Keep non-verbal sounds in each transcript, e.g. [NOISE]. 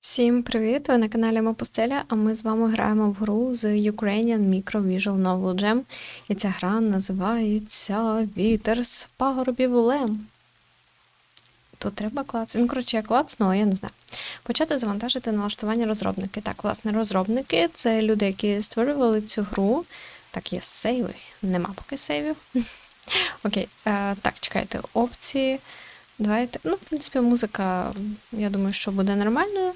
Всім привіт! Ви на каналі Мапустеля, а ми з вами граємо в гру з Ukrainian Micro Visual Novel Jam. І ця гра називається Вітер з пагорбів Лем. Тут треба клацати. Ну, коротше, я клацну, але я не знаю. Почати завантажити налаштування розробники. Так, власне, розробники це люди, які створювали цю гру. Так, є сейви. Нема поки сейвів. [LAUGHS] Окей, е, так, чекайте, опції. Давайте. Ну, в принципі, музика, я думаю, що буде нормальною.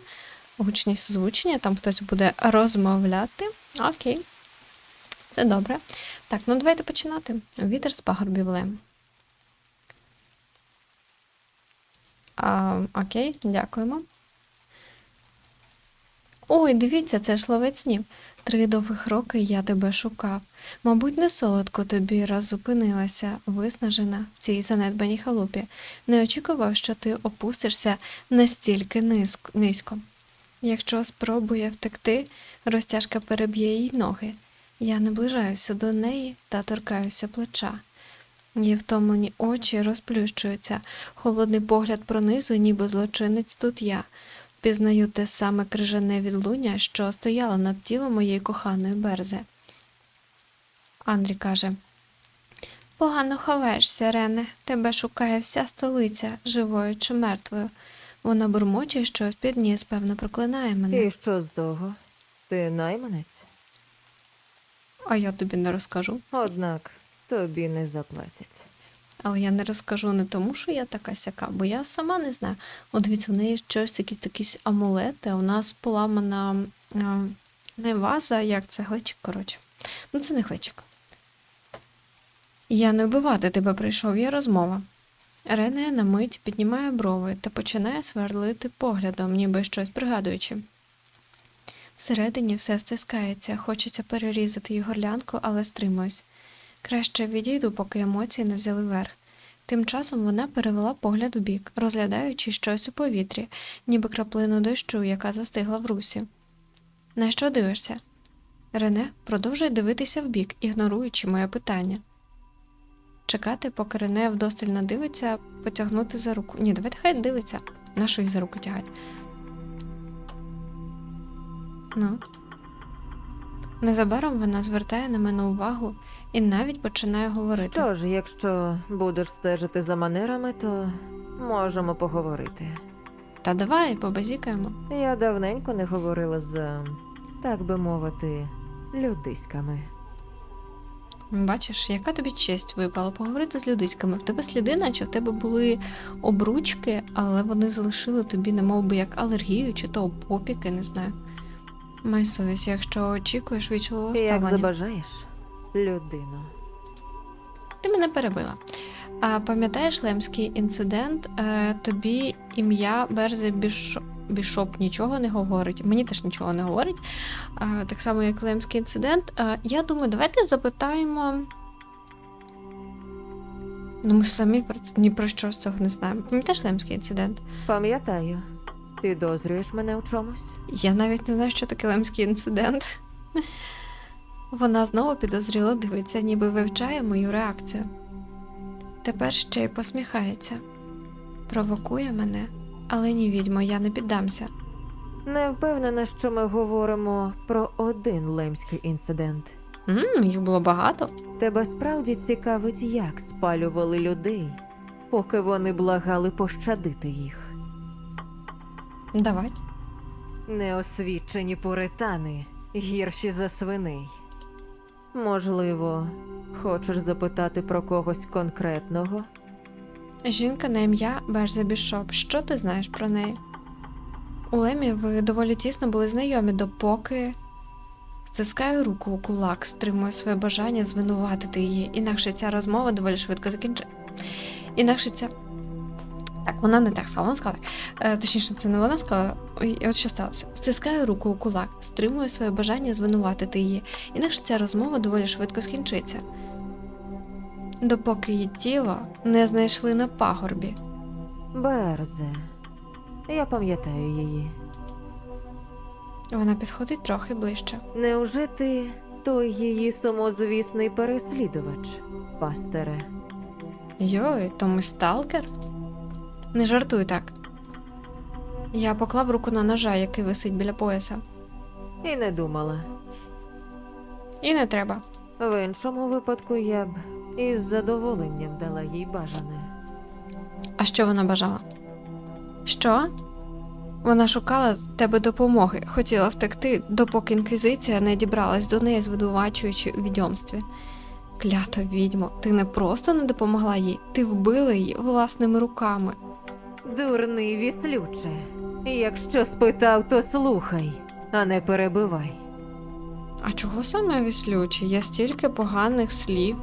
Гучність озвучення, там хтось буде розмовляти. Окей. Це добре. Так, ну давайте починати. Вітер з пагорбів Лем. А, окей, дякуємо. Ой, дивіться, це ж ловець снів. Три довгих роки я тебе шукав. Мабуть, не солодко тобі раз зупинилася, виснажена в цій занедбаній халупі. Не очікував, що ти опустишся настільки низько. Якщо спробує втекти, розтяжка переб'є їй ноги. Я наближаюся до неї та торкаюся плеча. Її втомлені очі розплющуються, холодний погляд пронизує, ніби злочинець тут я. Пізнаю те саме крижане відлуння, що стояло над тілом моєї коханої берзи. Андрій каже: Погано ховаєшся, Рене. Тебе шукає вся столиця, живою чи мертвою. Вона бурмоче щось підніс, певно, проклинає мене. І що з того? Ти найманець? А я тобі не розкажу. Однак тобі не заплатять. Але я не розкажу не тому, що я така сяка, бо я сама не знаю. От дивіться, у неї щось такі якісь амулети. У нас поламана не ваза, як це глечик, коротше. Ну, це не глечик. Я не вбивати тебе прийшов, є розмова. Рене на мить піднімає брови та починає сверлити поглядом, ніби щось пригадуючи. Всередині все стискається, хочеться перерізати її горлянку, але стримуюсь. Краще відійду, поки емоції не взяли верх. Тим часом вона перевела погляд у бік, розглядаючи щось у повітрі, ніби краплину дощу, яка застигла в русі. На що дивишся? Рене продовжує дивитися вбік, ігноруючи моє питання. Чекати, поки Рене вдосталь надивиться, потягнути за руку. Ні, давайте хай дивиться. На що їх за руку тягать? Ну. Незабаром вона звертає на мене увагу і навіть починає говорити. Що ж, якщо будеш стежити за манерами, то можемо поговорити. Та давай побазікаємо. Я давненько не говорила з, так би мовити, людиськами. Бачиш, яка тобі честь випала поговорити з людиськами. В тебе сліди, наче в тебе були обручки, але вони залишили тобі, немов би як алергію чи то опіки, не знаю. Май совість, якщо очікуєш вічливого Як ставлення. забажаєш, людино. Ти мене перебила. А пам'ятаєш лемський інцидент? Е, тобі ім'я Берзи Бішоп, Бішоп нічого не говорить. Мені теж нічого не говорить. Так само, як лемський інцидент. Я думаю, давайте запитаємо. Ну, ми самі про ні про що з цього не знаємо. Пам'ятаєш лемський інцидент? Пам'ятаю, підозрюєш мене у чомусь? Я навіть не знаю, що таке лемський інцидент. Вона знову підозріло дивиться, ніби вивчає мою реакцію. Тепер ще й посміхається. Провокує мене, але ні, відьмо, я не піддамся. Не впевнена, що ми говоримо про один лемський інцидент. Мм, їх було багато. Тебе справді цікавить, як спалювали людей, поки вони благали пощадити їх. Давай. Неосвічені пуритани гірші за свиней. Можливо, хочеш запитати про когось конкретного? Жінка на ім'я Берза Бішоп. Що ти знаєш про неї? У Лемі ви доволі тісно були знайомі, допоки стискаю руку у кулак, стримую своє бажання звинуватити її, інакше ця розмова доволі швидко закінчить. Інакше ця. Так, вона не так сказала, вона сказала так. Е, точніше, це не вона сказала. Ой, от що сталося? Стискаю руку у кулак, стримую своє бажання звинуватити її, інакше ця розмова доволі швидко скінчиться. Допоки її тіло не знайшли на пагорбі. Берзе. Я пам'ятаю її. Вона підходить трохи ближче. Невже ти той її сумозвісний переслідувач, пастере? Йой, то ми сталкер? Не жартуй так. Я поклав руку на ножа, який висить біля пояса. І не думала. І не треба. В іншому випадку я б із задоволенням дала їй бажане. А що вона бажала? Що? Вона шукала тебе допомоги, хотіла втекти, допоки інквізиція не дібралась до неї, звинувачуючи у відьомстві. Клято відьмо, ти не просто не допомогла їй, ти вбила її власними руками. Дурний віслюче. Якщо спитав, то слухай, а не перебивай. А чого саме віслючі? Є стільки поганих слів.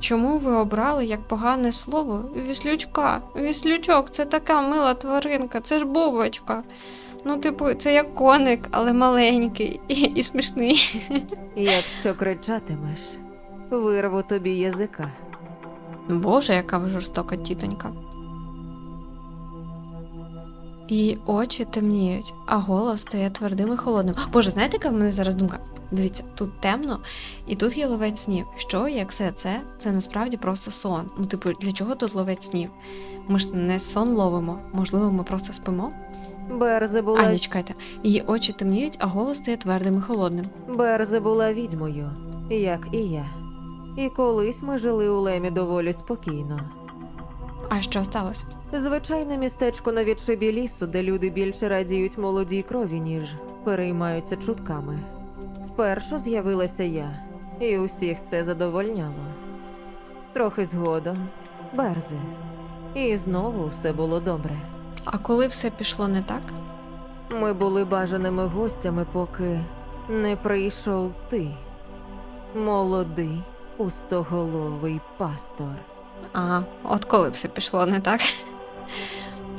Чому ви обрали як погане слово віслючка? Віслючок це така мила тваринка, це ж бубочка. Ну, типу, це як коник, але маленький і, і смішний. Якщо кричатимеш, вирву тобі язика. Боже, яка ви жорстока тітонька. І очі темніють, а голос стає твердим і холодним. Боже, знаєте, яка в мене зараз думка? Дивіться, тут темно, і тут є ловець снів. Що, як все це, це насправді просто сон. Ну, типу, для чого тут ловець снів? Ми ж не сон ловимо, можливо, ми просто спимо. Берзе була, А, чекайте. Її очі темніють, а голос стає твердим і холодним. Берзе була відьмою, як і я. І колись ми жили у Лемі доволі спокійно. А що сталося? Звичайне містечко на відшибі лісу, де люди більше радіють молодій крові, ніж переймаються чутками. Спершу з'явилася я, і усіх це задовольняло. Трохи згодом, берзи. І знову все було добре. А коли все пішло не так? Ми були бажаними гостями, поки не прийшов ти, молодий, пустоголовий пастор. А, от коли все пішло не так.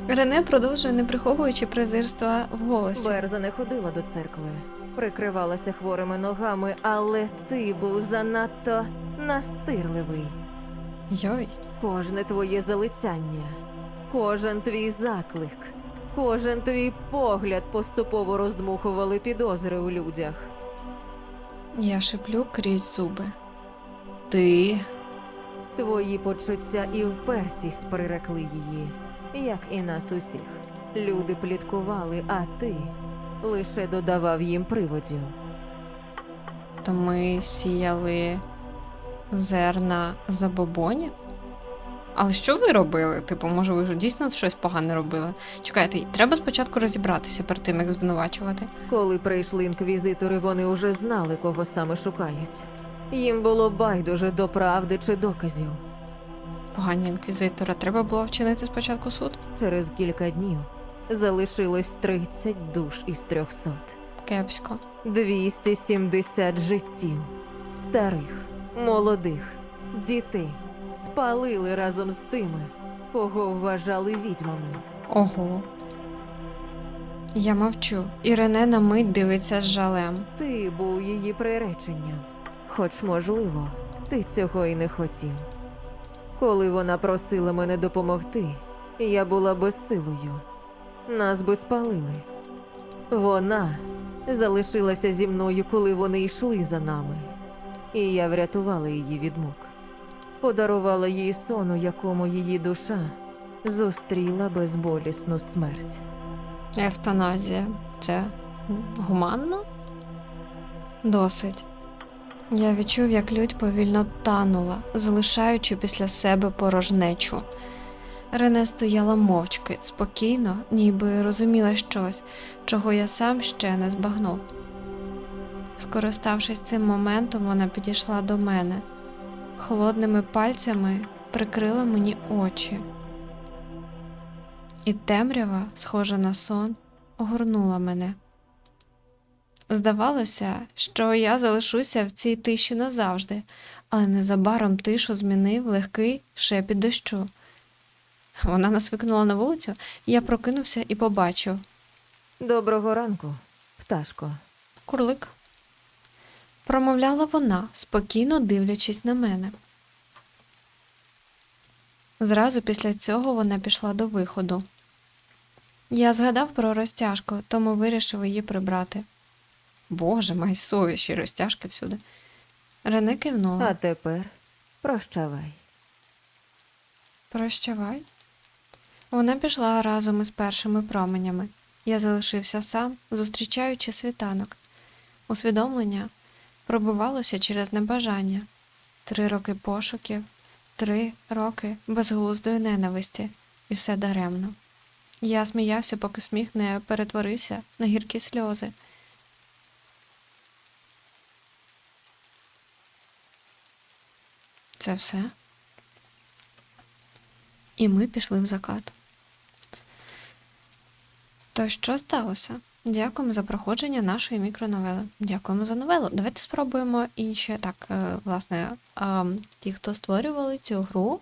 Рене продовжує, не приховуючи презирства в голосі. Берза не ходила до церкви, прикривалася хворими ногами, але ти був занадто настирливий. Йой, Кожне твоє залицяння, кожен твій заклик, кожен твій погляд поступово роздмухували підозри у людях. я шиплю крізь зуби. Ти. Твої почуття і впертість прирекли її, як і нас усіх. Люди пліткували, а ти лише додавав їм приводів. То ми сіяли зерна забобонів? Але що ви робили? Типу, може, ви ж дійсно щось погане робили? Чекайте, треба спочатку розібратися перед тим, як звинувачувати. Коли прийшли інквізитори, вони уже знали, кого саме шукають. Їм було байдуже до правди чи доказів. Погані інквізитора, треба було вчинити спочатку суд? Через кілька днів залишилось 30 душ із 300. Кепсько. 270 життів, старих, молодих, дітей спалили разом з тими, кого вважали відьмами. Ого. Я мовчу, і Рене на мить дивиться з жалем. Ти був її приреченням, хоч, можливо, ти цього і не хотів. Коли вона просила мене допомогти, я була безсилою. Нас би спалили. Вона залишилася зі мною, коли вони йшли за нами, і я врятувала її від мук. Подарувала їй сон, у якому її душа зустріла безболісну смерть. Евтаназія. Це гуманно? Досить. Я відчув, як лють повільно танула, залишаючи після себе порожнечу. Рене стояла мовчки, спокійно, ніби розуміла щось, чого я сам ще не збагнув. Скориставшись цим моментом, вона підійшла до мене, холодними пальцями прикрила мені очі. І темрява, схожа на сон, огорнула мене. Здавалося, що я залишуся в цій тиші назавжди, але незабаром тишу змінив легкий шепіт дощу. Вона нас викинула на вулицю, я прокинувся і побачив Доброго ранку, пташко. курлик. Промовляла вона, спокійно дивлячись на мене. Зразу після цього вона пішла до виходу. Я згадав про розтяжку, тому вирішив її прибрати. Боже, май совіші розтяжки всюди. Рене кивнула. А тепер прощавай. Прощавай. Вона пішла разом із першими променями. Я залишився сам, зустрічаючи світанок. Усвідомлення пробивалося через небажання. Три роки пошуків, три роки безглуздої ненависті, і все даремно. Я сміявся, поки сміх не перетворився на гіркі сльози. Це все. І ми пішли в закат. То що сталося? Дякуємо за проходження нашої мікроновели. Дякуємо за новелу. Давайте спробуємо інші. Так, е, власне, ті, хто створювали цю гру,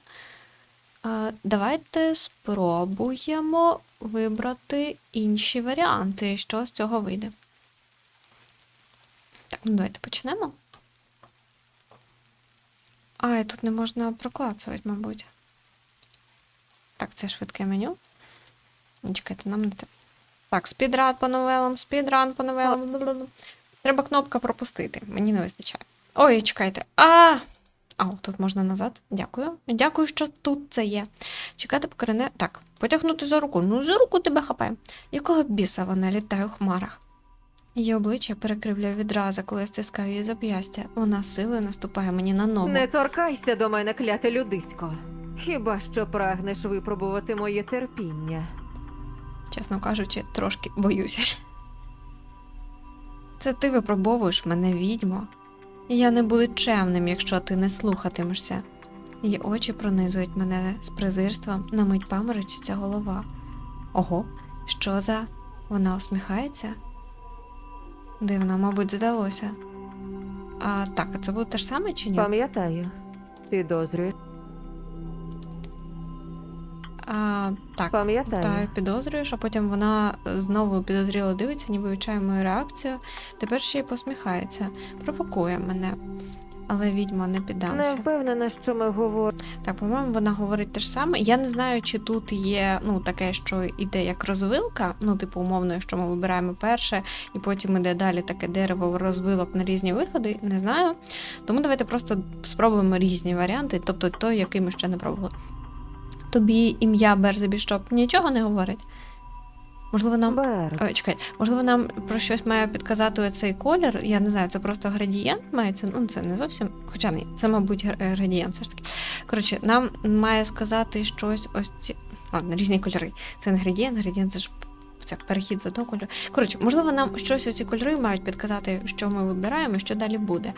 давайте спробуємо вибрати інші варіанти, що з цього вийде. Так, ну давайте почнемо. А, і тут не можна проклацувати, мабуть. Так, це швидке меню. Чекайте, нам не те. Так, спідран по новелам, спідран по новелам. Треба кнопка пропустити. Мені не вистачає. Ой, чекайте. А! А, тут можна назад. Дякую. Дякую, що тут це є. Чекати покорене. Так, потягнути за руку. Ну, за руку тебе хапає. Якого біса вона літає у хмарах? Її обличчя перекривлює відразу, коли я стискаю її зап'ястя. Вона силою наступає мені на ногу. Не торкайся до мене, кляте людисько. Хіба що прагнеш випробувати моє терпіння? Чесно кажучи, трошки боюся. Це ти випробовуєш мене, відьмо. Я не буду чемним, якщо ти не слухатимешся. Її очі пронизують мене з презирством, на мить паморочиться голова. Ого, що за. Вона усміхається? Дивно, мабуть, здалося. А так, а це буде те ж саме чи ні? Пам'ятаю, підозрюю. А, так, Пам'ятаю. Так, підозрюєш, а потім вона знову підозріло дивиться, ніби вивчає мою реакцію. Тепер ще й посміхається, провокує мене. Але відьма не Не піддамся. впевнена, що ми говоримо. Так, по-моєму, вона говорить те ж саме. Я не знаю, чи тут є ну, таке, що йде як розвилка, ну, типу, умовно, що ми вибираємо перше, і потім іде далі таке дерево розвилок на різні виходи. Не знаю. Тому давайте просто спробуємо різні варіанти, тобто той, який ми ще не пробували. Тобі ім'я Берзебішоп нічого не говорить? Можливо, нам Берт. Ой, чекай, можливо, нам про щось має підказати цей колір. Я не знаю, це просто градієнт мається. Ну, це не зовсім. Хоча ні, це, мабуть, е, градієнт все ж таки. Коротше, нам має сказати щось ось ці. Ладно, різні кольори. Це не градієнт, градієнт це ж це перехід з одного кольору. Коротше, можливо, нам щось оці кольори мають підказати, що ми вибираємо, що далі буде.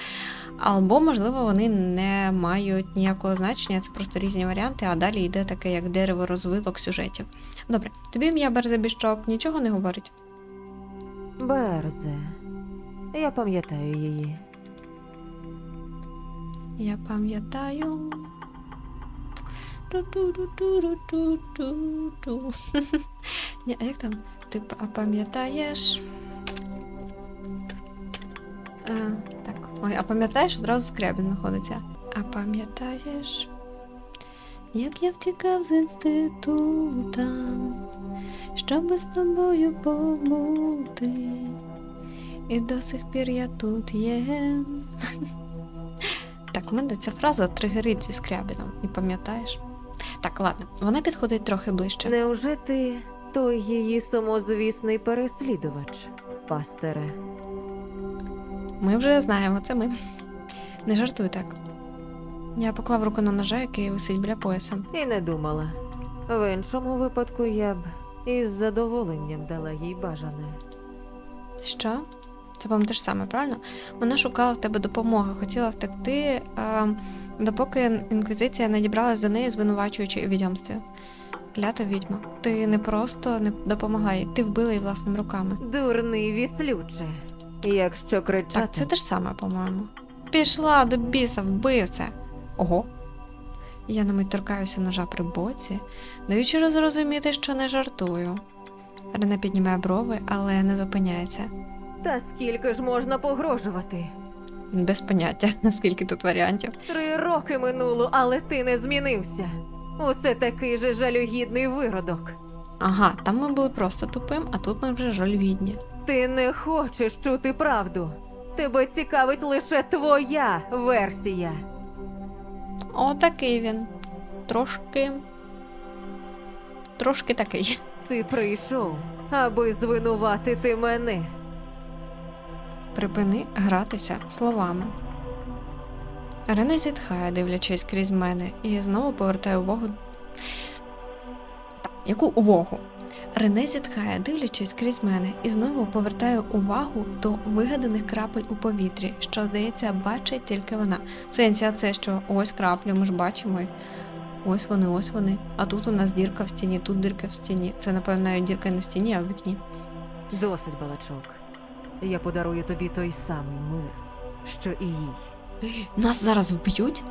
Або, можливо, вони не мають ніякого значення, це просто різні варіанти, а далі йде таке, як дерево розвиток сюжетів. Добре, тобі ім'я Берзебіщоп нічого не говорить? Берзе. Я пам'ятаю її. Я пам'ятаю. Ту-ту-ту-ту-ту-ту-ту. Ні, а як там? Ти пам'ятаєш? Так. Ой, а пам'ятаєш, одразу скрябін знаходиться. А пам'ятаєш, як я втікав з інститута, щоб з тобою побути. І до сих пір я тут є. [LAUGHS] Так, у мене ця фраза тригерить зі скрябіном, і пам'ятаєш? Так, ладно, вона підходить трохи ближче. Невже ти той її сумозвісний переслідувач, пастере? Ми вже знаємо, це ми. Не жартуй так. Я поклав руку на ножа, який висить біля пояса. І не думала. В іншому випадку я б із задоволенням дала їй бажане. Що? Це по те ж саме, правильно? Вона шукала в тебе допомоги, хотіла втекти, е, допоки інквізиція не дібралась до неї, звинувачуючи у відьомстві. Клята відьма. Ти не просто не допомогла їй, ти вбила її власними руками. Дурний віслюче. Якщо кричати, Так, це те ж саме, по-моєму. Пішла до біса, вбивця. Ого. Я на мить торкаюся ножа при боці, даючи зрозуміти, що не жартую. Рене піднімає брови, але не зупиняється. та скільки ж можна погрожувати? Без поняття, [LAUGHS] наскільки тут варіантів. Три роки минуло, але ти не змінився. Усе такий же жалюгідний виродок. Ага, там ми були просто тупим, а тут ми вже жальвідні. Ти не хочеш чути правду. Тебе цікавить лише твоя версія. О, такий він. Трошки. Трошки такий. Ти прийшов, аби звинуватити мене. Припини гратися словами. Рене зітхає, дивлячись крізь мене, і знову повертає увагу. Так, яку увагу? Рене зітхає, дивлячись крізь мене, і знову повертає увагу до вигаданих крапель у повітрі, що, здається, бачить тільки вона. В сенсі, а це що ось краплі, ми ж бачимо. Ось вони, ось вони. А тут у нас дірка в стіні, тут дірка в стіні. Це, напевно, дірка не в стіні, а в вікні. Досить балачок. Я подарую тобі той самий мир, що і їй. Нас зараз вб'ють?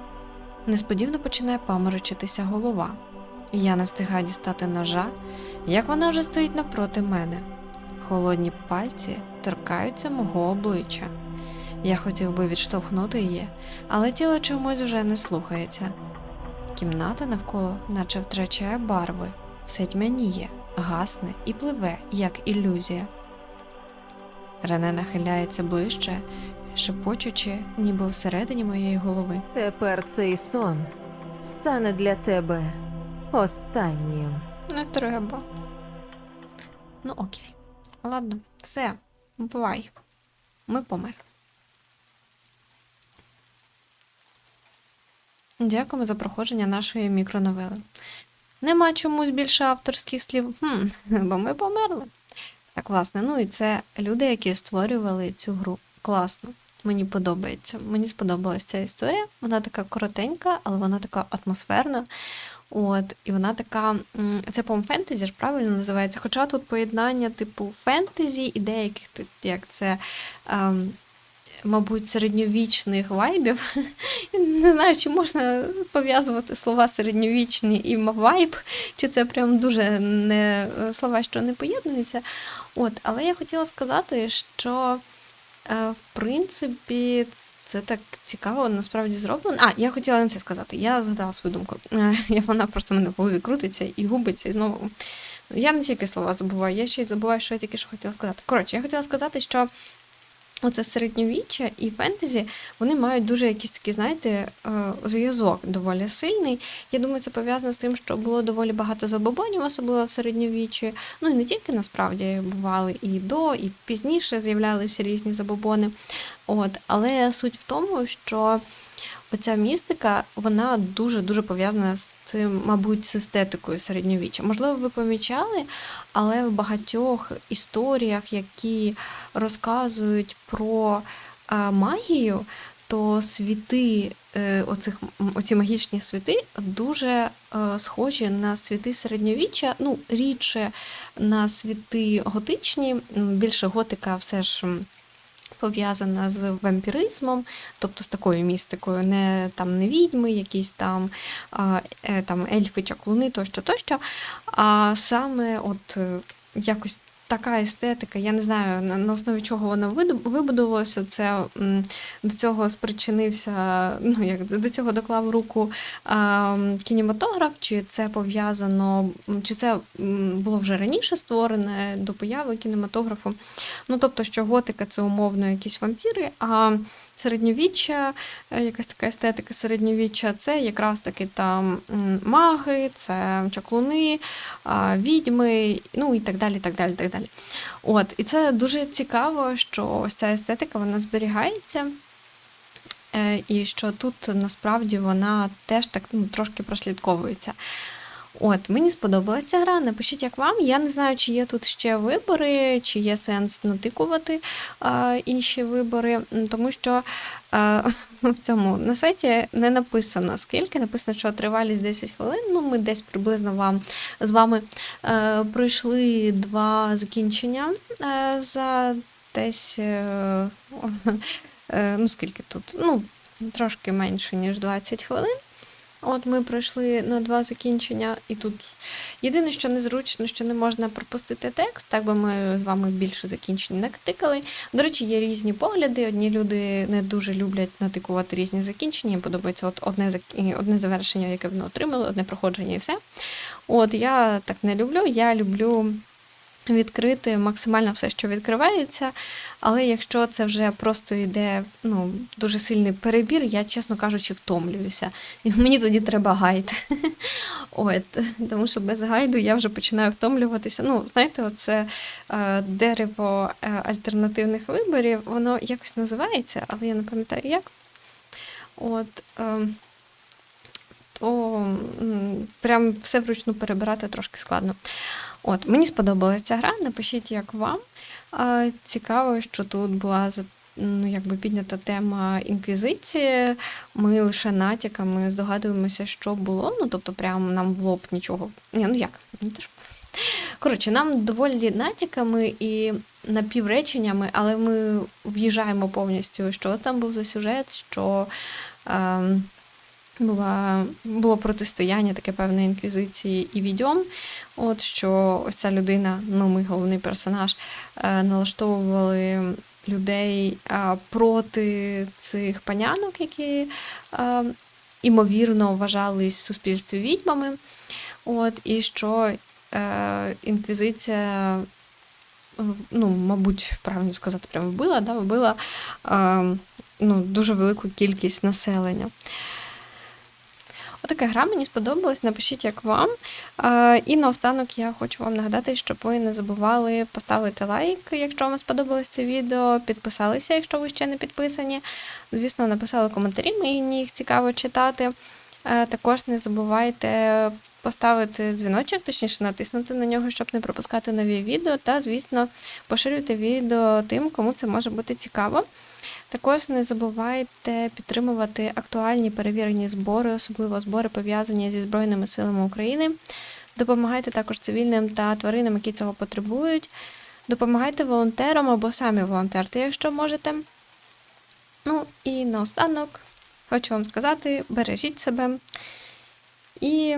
Несподівано починає паморочитися голова. Я не встигаю дістати ножа, як вона вже стоїть навпроти мене. Холодні пальці торкаються мого обличчя. Я хотів би відштовхнути її, але тіло чомусь вже не слухається. Кімната навколо наче втрачає барви, все тьмяніє, гасне і пливе, як ілюзія. Рене нахиляється ближче, шепочучи, ніби всередині моєї голови. Тепер цей сон стане для тебе останнім. Не треба. Ну окей. Ладно, все, бувай. Ми померли. Дякуємо за проходження нашої мікроновели. Нема чомусь більше авторських слів, хм, [LAUGHS] бо ми померли. Так, власне, ну і це люди, які створювали цю гру. Класно. Мені подобається. Мені сподобалась ця історія. Вона така коротенька, але вона така атмосферна. От, і вона така, це по фентезі ж правильно називається. Хоча тут поєднання типу фентезі і деяких, як це, ем, мабуть, середньовічних вайбів. [LAUGHS] Не знаю, чи можна пов'язувати слова середньовічні і вайб, чи це прям дуже не слова, що не поєднуються. От, але я хотіла сказати, що в принципі. Це так цікаво, насправді зроблено. А, я хотіла не це сказати. Я згадала свою думку. Е, [LAUGHS] Вона просто в мене в голові крутиться і губиться, і знову. Я не тільки слова забуваю, я ще й забуваю, що я тільки що хотіла сказати. Коротше, я хотіла сказати, що оце середньовіччя і фентезі, вони мають дуже якийсь такий, знаєте, е, зв'язок доволі сильний. Я думаю, це пов'язано з тим, що було доволі багато забобонів, особливо в середньовіччі. Ну і не тільки насправді бували і до, і пізніше з'являлися різні забобони. От, але суть в тому, що оця містика, вона дуже-дуже пов'язана з цим, мабуть, з естетикою середньовіччя. Можливо, ви помічали, але в багатьох історіях, які розказують про е, магію, то світи, е, оцих, оці магічні світи дуже е, схожі на світи середньовіччя, ну, рідше на світи готичні, більше готика все ж. Пов'язана з вампіризмом, тобто з такою містикою, не там не відьми, якісь там, е, там ельфи, чаклуни, тощо, тощо. А саме от е, якось така естетика, я не знаю на, основі чого вона вибудувалася. Це до цього спричинився, ну як до цього доклав руку а, кінематограф, чи це пов'язано, чи це було вже раніше створене до появи кінематографу. Ну, тобто, що готика це умовно якісь вампіри, а середньовіччя, е, якась така естетика середньовіччя, це якраз таки там маги, це чаклуни, відьми, ну і так далі. так далі, так далі. От, і це дуже цікаво, що ось ця естетика вона зберігається. е, І що тут насправді вона теж так ну, трошки прослідковується. От, мені сподобалася ця гра. Напишіть, як вам. Я не знаю, чи є тут ще вибори, чи є сенс натикувати е, інші вибори, тому що е, [LAUGHS] в цьому на сайті не написано скільки, написано, що тривалість 10 хвилин. Ну, ми десь приблизно вам з вами е, пройшли два закінчення е, за десь. Е, [LAUGHS] е, ну, скільки тут? Ну, трошки менше, ніж 20 хвилин. От ми пройшли на два закінчення, і тут єдине, що незручно, що не можна пропустити текст, так би ми з вами більше закінчень натикали. До речі, є різні погляди. Одні люди не дуже люблять натикувати різні закінчення. Їм подобається от одне одне завершення, яке вони отримали, одне проходження і все. От я так не люблю. Я люблю відкрити максимально все, що відкривається. Але якщо це вже просто йде ну, дуже сильний перебір, я, чесно кажучи, втомлююся. І мені тоді треба гайд. [LAUGHS] От, тому що без гайду я вже починаю втомлюватися. Ну, знаєте, оце е, дерево е, альтернативних виборів, воно якось називається, але я не пам'ятаю як. От, е, то прям все вручну перебирати трошки складно. От, мені сподобалася ця гра. Напишіть, як вам. Цікаво, що тут була ну, якби піднята тема інквізиції. Ми лише натяками здогадуємося, що було. Ну, тобто, прямо нам в лоб нічого. Ні, ну як? Не те, що- Коротше, нам доволі натяками і напівреченнями, але ми в'їжджаємо повністю, що там був за сюжет, що ем, була, було протистояння таке певне інквізиції і відьом. От що ось ця людина, ну ми головний персонаж, е, налаштовували людей е, проти цих панянок, які е, імовірно вважались в суспільстві відьмами. От, і що інквізиція, ну, мабуть, правильно сказати, прямо вбила, да, вбила е, ну, дуже велику кількість населення. Отака гра мені сподобалась. Напишіть, як вам. Е, І наостанок я хочу вам нагадати, щоб ви не забували поставити лайк, якщо вам сподобалось це відео, підписалися, якщо ви ще не підписані. Звісно, написали коментарі, мені їх цікаво читати. Е, Також не забувайте поставити дзвіночок, точніше натиснути на нього, щоб не пропускати нові відео. Та, звісно, поширюйте відео тим, кому це може бути цікаво. Також не забувайте підтримувати актуальні перевірені збори, особливо збори пов'язані зі Збройними силами України. Допомагайте також цивільним та тваринам, які цього потребують. Допомагайте волонтерам або самі волонтерте, якщо можете. Ну і наостанок хочу вам сказати: бережіть себе і